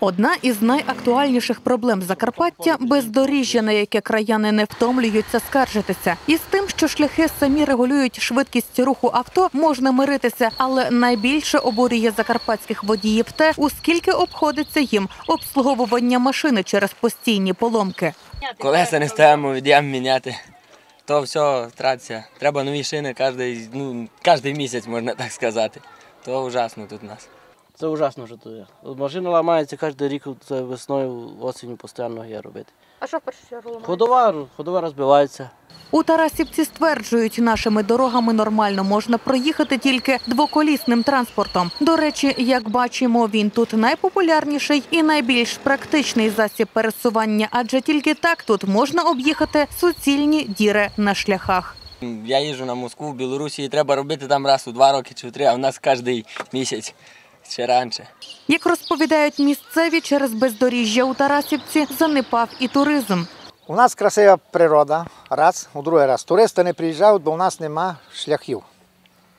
Одна із найактуальніших проблем Закарпаття бездоріжжя, на яке краяни не втомлюються скаржитися. І з тим, що шляхи самі регулюють швидкість руху авто, можна миритися, але найбільше обурює закарпатських водіїв те, у скільки обходиться їм обслуговування машини через постійні поломки. Колеса не ставимо, від'єм міняти. То все втратиться. Треба нові шини кожний, ну, місяць, можна так сказати. То ужасно тут у нас. Це ужасно, що тут. Машина ламається кожен рік, це весною, осінню постійно є робити. А що в першу чергу ламається? Ходова, ходова розбивається. У Тарасівці стверджують, нашими дорогами нормально можна проїхати тільки двоколісним транспортом. До речі, як бачимо, він тут найпопулярніший і найбільш практичний засіб пересування, адже тільки так тут можна об'їхати суцільні діри на шляхах. Я їжджу на Москву, в Білорусі, і треба робити там раз у два роки чи в три, а в нас кожний місяць ще раніше. Як розповідають місцеві, через бездоріжжя у Тарасівці занепав і туризм. У нас красива природа, раз. У другий раз. Туристи не приїжджають, бо у нас нема шляхів.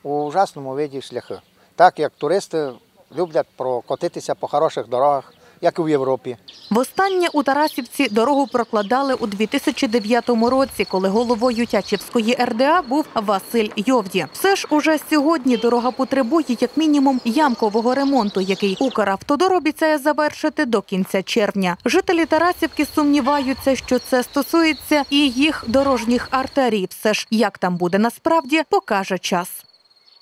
У ужасному виді шляхи. Так як туристи люблять прокотитися по хороших дорогах, як і в Європі. Востаннє у Тарасівці дорогу прокладали у 2009 році, коли головою Тячівської РДА був Василь Йовді. Все ж уже сьогодні дорога потребує як мінімум ямкового ремонту, який Укравтодор обіцяє завершити до кінця червня. Жителі Тарасівки сумніваються, що це стосується і їх дорожніх артерій. Все ж як там буде насправді, покаже час.